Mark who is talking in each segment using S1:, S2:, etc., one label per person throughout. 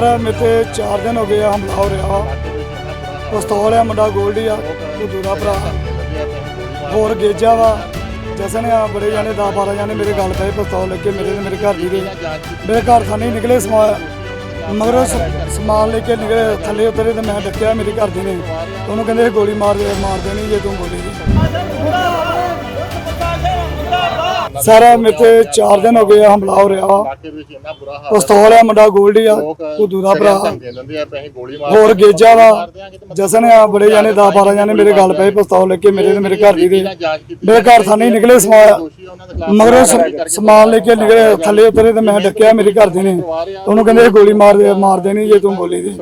S1: Sir ਮੇਰੇ ਤੇ 4 ਦਿਨ ਹੋ ਗਏ ਆ ਹਮਲਾ ਹੋ ਰਿਹਾ। ਪਿਸਤੌਲ ਆ, ਮੁੰਡਾ ਗੋਲਡੀ ਆ ਉਹ ਦੂਰਾ ਭਰਾ। ਹੋਰ ਗੇਜਾ ਵਾ। ਜਸਨ ਆ, ਬੜੇ ਜਾਣੇ 10 12 ਜਾਣੇ ਮੇਰੇ ਗੱਲ ਪਏ ਪਿਸਤੌਲ ਲੈ ਕੇ, ਮੇਰੇ ਤੇ ਮੇਰੇ ਘਰ ਦੀ ਦੇ। ਮੇਰੇ ਘਰ ਥਾਣੇ ਨਿਕਲੇ ਸਮਾਨ। ਮਗਰ ਸਮਾਨ ਲੈ ਕੇ ਨਿਕਲੇ, ਥੱਲੇ ਉਤਰੇ ਤੇ ਮੈਂ ਡੱਕਿਆ ਮੇਰੀ ਘਰ ਦੀ ਨੇ। ਉਹਨੂੰ ਕਹਿੰਦੇ ਗੋਲੀ ਮਾਰ ਦੇ, ਮਾਰ ਦੇਣੀ ਜੇ ਤੂੰ ਬੋਲੀ ਸਾਰਾ ਮੇਰੇ ਤੇ 4 ਦਿਨ ਹੋ ਗਏ ਆ ਹਮਲਾ ਹੋ ਰਿਹਾ। ਪਿਸਤੌਲ ਆ ਮੁੰਡਾ ਗੋਲਡੀ ਆ ਉਹ ਦੂਰਾ ਭਰਾ। ਹੋਰ ਗੇਜਾ ਵਾ। ਜਸਨ ਆ ਬੜੇ ਜਾਣੇ 10 12 ਜਾਣੇ ਮੇਰੇ ਗੱਲ ਪਏ ਪਿਸਤੌਲ ਲੈ ਕੇ ਮੇਰੇ ਤੇ ਮੇਰੇ ਘਰ ਦੀ ਦੇ ਮੇਰੇ ਘਰ ਥਾਣੇ ਨਿਕਲੇ
S2: ਖਿਲਾਫ
S1: ਮਗਰੋਂ ਸਮਾਨ ਲੈ ਕੇ ਨਿਕਲੇ ਥੱਲੇ ਉਤਰੇ ਤੇ ਮੈਂ ਡੱਕਿਆ ਮੇਰੀ ਘਰ ਦੀ ਨੇ। ਉਹਨੂੰ ਕਹਿੰਦੇ ਗੋਲੀ ਮਾਰ ਦੇ ਮਾਰ ਦੇਣੀ ਜੇ ਤੂੰ ਬੋਲੀ ਦੀ।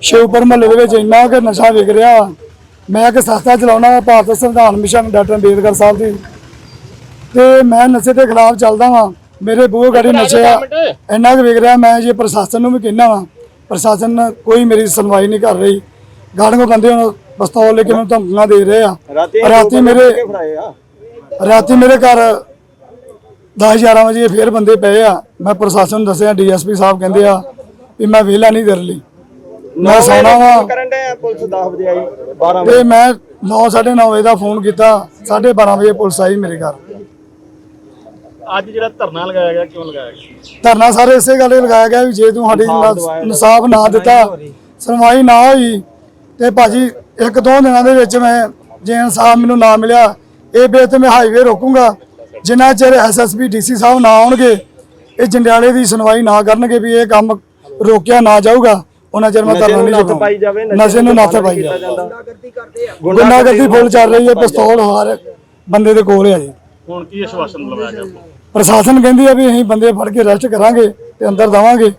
S1: ਸ਼ਿਵਪੁਰ ਮਹੱਲੇ ਦੇ ਵਿੱਚ ਇੰਨਾ ਕਿ ਨਸ਼ਾ ਵਿਕ ਰਿਹਾ। ਮੈਂ ਕਿ ਸੰਸਥਾ ਚਲਾਉਣਾ ਭਾਰਤ ਸੰਵਿਧਾਨ ਮਿਸ਼ਨ ਡਾਕਟਰ ਅੰਬੇਦਕਰ ਸਾਹਿਬ ਦੀ। ਤੇ ਮੈਂ ਨਸ਼ੇ ਦੇ ਖਿਲਾਫ ਚੱਲਦਾ ਵਾਂ। ਮੇਰੇ ਬੂਹੇ ਗਾੜੀ ਨਸ਼ੇ ਆ। ਇੰਨਾ ਕਿ ਵਿਕ ਰਿਹਾ ਮੈਂ ਜੇ ਪ੍ਰਸ਼ਾਸਨ ਨੂੰ ਵੀ ਕਹਿਣਾ ਵਾਂ ਪ੍ਰਸ਼ਾਸਨ ਕੋਈ ਮੇਰੀ ਸੁਣਵਾਈ ਨਹੀਂ ਕਰ ਰਹੀ। ਗਾੜੀਆਂ ਬੰਦੇ ਹੁਣ ਪਿਸਤੌਲ ਲੈ ਕੇ ਮੈਨੂੰ ਧਮਕੀਆਂ ਦੇ ਰਹੇ ਆ। ਰਾਤੀ ਮੇਰੇ ਰਾਤੀ ਮੇਰੇ ਘਰ 10 11 ਵਜੇ ਫੇਰ ਬੰਦੇ ਪਏ ਆ। ਮੈਂ ਪ੍ਰਸ਼ਾਸਨ ਨੂੰ ਦੱਸਿਆ ਡੀਐਸਪੀ ਸਾਹਿਬ ਕਹਿੰਦੇ ਆ ਵੀ ਮੈਂ ਵਿਹਲਾ ਨਹੀਂ ਦਰ ਲਈ। ਮੈਂ ਸੌਣਾ ਵਾਂ।
S3: ਕਰਨ ਦੇ ਪੁਲਿਸ 10 ਵਜੇ ਆਈ 12
S1: ਤੇ ਮੈਂ 9:30 ਵਜੇ ਦਾ ਫੋਨ ਕੀਤਾ 12:30 ਵਜੇ ਪੁਲਿਸ ਆਈ ਮੇਰੇ ਘਰ।
S4: ਅੱਜ ਜਿਹੜਾ ਧਰਨਾ ਲਗਾਇਆ ਗਿਆ ਕਿਉਂ ਲਗਾਇਆ ਗਿਆ?
S1: ਧਰਨਾ ਸਾਰੇ ਇਸੇ ਗੱਲ ਲਈ ਲਗਾਇਆ ਗਿਆ ਵੀ ਜੇ ਤੂੰ ਸਾਡੀ ਇਨਸਾਫ ਨਾ ਦਿੱਤਾ ਸੁਣਵਾਈ ਨਾ ਹੋਈ ਤੇ ਭਾਜੀ ਇੱਕ ਦੋ ਦਿਨਾਂ ਦੇ ਵਿੱਚ ਮੈਂ ਜੇ ਇਨਸਾਫ ਮੈਨੂੰ ਨਾ ਮਿਲਿਆ ਇਹ ਬੇ ਤੇ ਮੈਂ ਹਾਈਵੇ ਰੋਕੂੰਗਾ। ਜਿੰਨਾ ਚਿਰ ਐਸਐਸਪੀ ਡੀਸੀ ਸਾਹਿਬ ਨਾ ਆਉਣਗੇ ਇਹ ਜੰਡਿਆਲੇ ਦੀ ਸੁਣਵਾਈ ਨਾ ਕਰਨਗੇ ਵੀ ਇਹ ਕੰਮ ਰੋਕਿਆ ਨਾ ਜਾਊਗਾ ਉਹਨਾਂ ਚਿਰ ਮੈਂ ਧਰਨਾ ਨਹੀਂ
S3: ਜਾਵੇ
S1: ਨਸ਼ੇ ਨੂੰ ਨੱਥ ਪਾਈ
S3: ਜਾਂਦਾ।
S1: ਗੁੰਡਾਗਰਦੀ ਫੁੱਲ ਚੱਲ ਰਹੀ ਹੈ ਪਿਸਤੌਲ ਹਰ ਬੰਦੇ ਦੇ ਕੋਲ ਹੈ ਜੀ।
S4: ਹੁਣ ਕੀ ਆਸ਼ਵਾਸਨ ਲਗਾਇਆ ਗਿਆ
S1: ਪ੍ਰਸ਼ਾਸਨ ਕਹਿੰਦੀ ਆ ਵੀ ਅਸੀਂ ਬੰਦੇ ਫੜ ਕੇ ਅਰੈਸਟ ਕਰਾਂਗੇ ਤੇ ਅੰਦਰ ਦਵਾਂਗੇ।